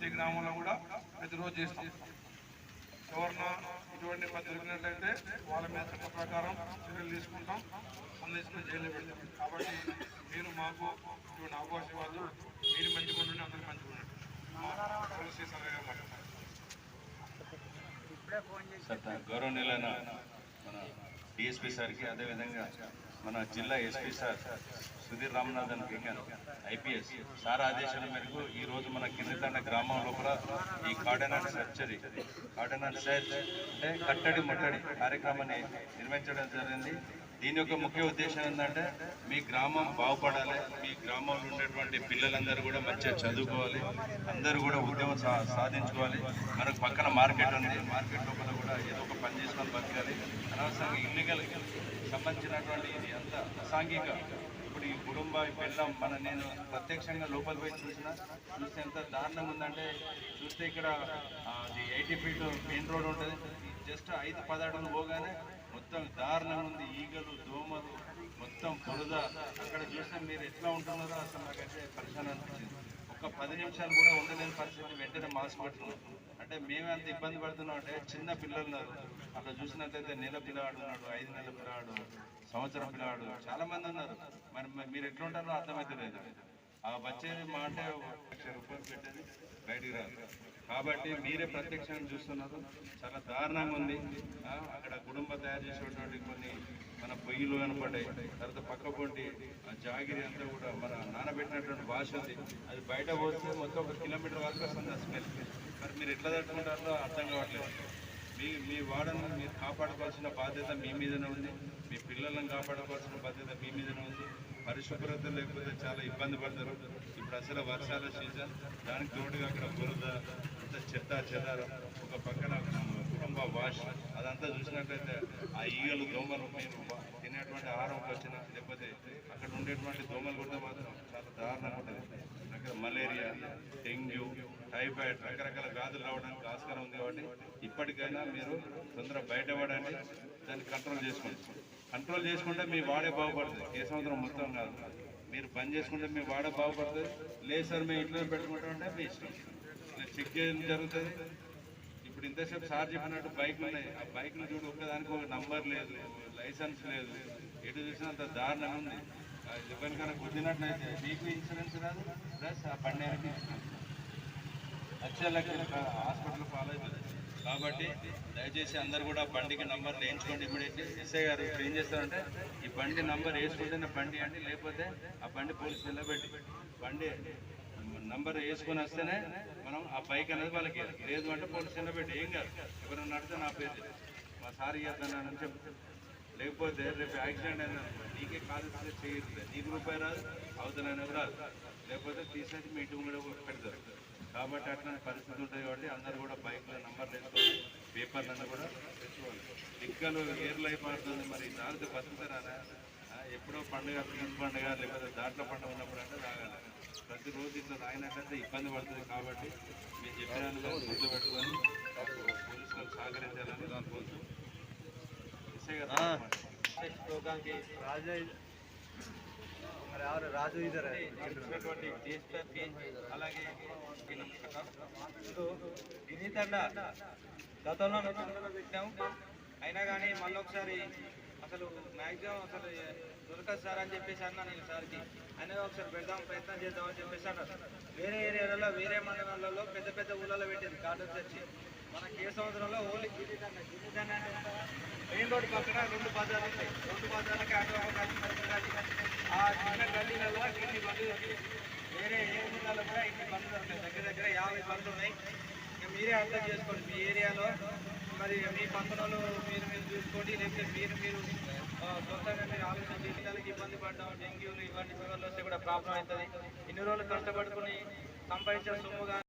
ప్రతి గ్రామంలో కూడా ప్రతిరోజు చేస్తాం. ఎవరిన ఇటువంటి పని దొరికినట్లయితే వాళ్ళ మీద చట్ట ప్రకారం చర్యలు తీసుకుంటాం. సందేశం జైల్లో పెడతాం. కాబట్టి మీరు మాకు ఇటువంటి అవకాశం వాళ్ళు మీరు మంచిగా ఉండండి అందరూ మంచిగా ఉండండి తులసి సలహా మాట్లాడతారు. సార్ గౌరవనీయులైన మన డిఎస్పీ సార్కి అదేవిధంగా మన జిల్లా SP sir Sudheer Ramanathan Kingan IPS sir ఆదేశాల మేరకు ఈ రోజు మన కిందితండ గ్రామం లోపల ఈ కార్డనాట్ సర్జరీ కార్డనాట్ సర్చ్ అంటే కట్టడి ముట్టడి కార్యక్రమాన్ని నిర్వహించడం జరిగింది. దీని యొక్క ముఖ్య ఉద్దేశం ఏంటంటే మీ గ్రామం బాగుపడాలి మీ గ్రామంలో ఉండేటువంటి పిల్లలందరూ కూడా మంచిగా చదువుకోవాలి అందరూ కూడా ఉద్యోగం సా సాధించుకోవాలి. మనకు పక్కన మార్కెట్ ఉంది మార్కెట్ లోపల కూడా ఏదో ఒక పని చేసుకొని బతకాలి. అనవసరంగా ఇల్లీగల్ సంబంధించినటువంటి ఇది అంత అసాంఘిక. ఇప్పుడు ఈ కుటుంబ ఈ పెళ్ళం మన నేను ప్రత్యక్షంగా లోపల పోయి చూసిన చూస్తే ఎంత దారుణంగా ఉందంటే చూస్తే ఇక్కడ ఎయిటీ ఫీట్ మెయిన్ రోడ్ ఉంటుంది. జస్ట్ ఐదు పదార్థాలు పోగానే మొత్తం దారుణంగా ఉంది. ఈగలు దోమలు మొత్తం బురద. అక్కడ చూస్తే మీరు ఎట్లా ఉంటున్నారో అసలు నాకైతే పరిశాన్ అనిపించింది. ఒక పది నిమిషాలు కూడా ఉండలేని పరిస్థితి వెంటనే మాస్క్ పెట్టుకున్నాం అంటే మేమే అంత ఇబ్బంది పడుతున్నాం అంటే చిన్న పిల్లలున్నారు అట్లా చూసినట్లయితే నెల పిల్లవాడు ఉన్నాడు ఐదు నెలల పిల్లవాడు సంవత్సరం పిల్లవాడు చాలా మంది ఉన్నారు. మరి మీరు ఎట్లుంటారో అర్థమైతే లేదు ఆ వచ్చేది మాట లక్ష రూపాయలు పెట్టేది బయటికి రాదు. కాబట్టి మీరే ప్రత్యక్షంగా చూస్తున్నారు. చాలా దారుణంగా ఉంది. అక్కడ కుటుంబ తయారు చేసేటువంటి కొన్ని మన పొయ్యిలు కనపడ్డాయి. తర్వాత పక్క పొంటి ఆ జాగిరి అంతా కూడా మన నానబెట్టినటువంటి భాష ఉంది. అది బయట పోతే మొత్తం ఒక కిలోమీటర్ వరకు వస్తుంది ఆ స్మెల్. మరి మీరు ఎట్లా తట్టుకుంటారో అర్థం కావట్లేదు. మీ మీ వాడను మీరు కాపాడుకోవాల్సిన బాధ్యత మీ మీదనే ఉంది. మీ పిల్లలను కాపాడుకోవాల్సిన బాధ్యత మీ మీదనే ఉంది. పరిశుభ్రత లేకపోతే చాలా ఇబ్బంది పడతారు. ఇప్పుడు అసలు వర్షాల సీజన్ దానికి తోడుగా అక్కడ బురద అంత చెత్త చెదారం ఒక పక్కన కుటుంబ వాష్ అదంతా చూసినట్లయితే ఆ ఈగలు దోమలు మేము తినేటువంటి ఆహారం వచ్చిన లేకపోతే అక్కడ ఉండేటువంటి దోమలు కూడా మాత్రం చాలా దారుణంగా ఉంటుంది అక్కడ మలేరియా డెంగ్యూ టైఫాయిడ్ రకరకాల వ్యాధులు రావడానికి ఆస్కారం ఉంది కాబట్టి ఇప్పటికైనా మీరు తొందరగా బయటపడండి దాన్ని కంట్రోల్ చేసుకోండి. కంట్రోల్ చేసుకుంటే మీ వాడే బాగుపడుతుంది. ఏ సంవత్సరం మొత్తం కాదు. మీరు పని చేసుకుంటే మీ వాడే బాగుపడుతుంది. లేదు సార్ మేము ఇంట్లో పెట్టుకుంటామంటే మీ ఇష్టం. చెక్ చేయడం జరుగుతుంది. ఇప్పుడు ఇంతసేపు సార్ చెప్పినట్టు బైక్లు ఉన్నాయి. ఆ బైక్లు చూడు ఒక్కదానికి ఒక నంబర్ లేదు లైసెన్స్ లేదు. ఎటు చూసినంత దారుణంగా ఉంది. ఆ ఎవరికైనా గుద్దినట్లయితే మీకు ఇన్సూరెన్స్ రాదు ప్లస్ ఆ బండి వెనక్కి లక్షల లక్షల హాస్పిటల్ అయిపోతుంది కాబట్టి దయచేసి అందరు కూడా బండికి నంబర్ వేయించుకోండి ఇమీడియట్లీ ఎస్ఐ గారు ఏం చేస్తారంటే ఈ బండి నంబర్ వేసుకుంటేనే బండి అండి లేకపోతే ఆ బండి పోలీసు నిలబెట్టి బండి నంబర్ వేసుకొని వస్తేనే మనం ఆ బైక్ అనేది వాళ్ళకి లేదు అంటే పోలీసు నిలబెట్టి. ఏం కాదు. ఎవరైనా నడితే నా పేరు మా సార్ ఇవ్వద్దానని చెప్పి. లేకపోతే రేపు యాక్సిడెంట్ అయినా నీకే కాదు చేయరు నీకు రూపాయి రాదు అవతలైనది రాదు. లేకపోతే తీసేసి మీ ఇంటి కూడా పెడతారు. కాబట్టి అట్లాంటి పరిస్థితి ఉంటుంది కాబట్టి అందరూ కూడా బైక్లో నంబర్లు వేసుకోవాలి పేపర్లను కూడా తెచ్చుకోవాలి. దిక్కలు ఏర్లు అయిపోతుంది మరి దారితో బతుకుతారా ఎప్పుడో పండుగ పీస్ పండుగ లేకపోతే దాంట్లో పండుగ ఉన్నప్పుడు అంటే తాగాలి ప్రతిరోజు ఇట్లా తాగినట్లయితే ఇబ్బంది పడుతుంది కాబట్టి మీరు చెప్పిన గుర్తు పెట్టుకొని పోలీసులకు సహకరించాలని కోరుతూ. ఎస్ఐ గారు నెక్స్ట్ ప్రోగ్రామ్కి రాజు ఎవరు? రాజు ఇద్దరు ఇచ్చినటువంటి అలాగే వినీతండ గతంలో నోటిఫికేషన్ పెట్టాము అయినా కానీ మళ్ళీ ఒకసారి అసలు మ్యాక్సిమం అసలు దొరకదు సార్ అని చెప్పేసి అన్నా నేను సార్కి. అయినా ఒకసారి పెడదాం ప్రయత్నం చేద్దామని చెప్పేసి అన్నారు. వేరే ఏరియాలలో వేరే మండలాలలో పెద్ద పెద్ద ఊళ్ళలో పెట్టింది. కార్డు వచ్చి మన కే సంవత్సరంలో ఓన్లీ గిరిజన గిరిజన మెయిన్ రోడ్ పక్కన రెండు బజార్లు ఉంటాయి. రెండు బజార్లకి అటు ఒక గల్లీ, ఆ చిన్న గల్లీలలో ఇన్ని బండ్లు వేరే ఏ ఊళ్ళలో కూడా ఇన్ని బండ్లు ఉంటాయి దగ్గర దగ్గర యాభై బండ్లు ఉన్నాయి. మీరే అర్థం చేసుకోండి. మీ ఏరియాలో మరి మీ పక్కనలు మీరు మీరు చూసుకోండి. లేకపోతే మీరు మీరు సొంతంగా మీరు ఆలోచించి పిల్లలకి ఇబ్బంది పడ్డాం డెంగ్యూలు ఇవన్నీ ఫీవర్లు వస్తే కూడా ప్రాబ్లం అవుతుంది. ఇన్ని రోజులు కష్టపడుకుని సంపాదించిన సొమ్ము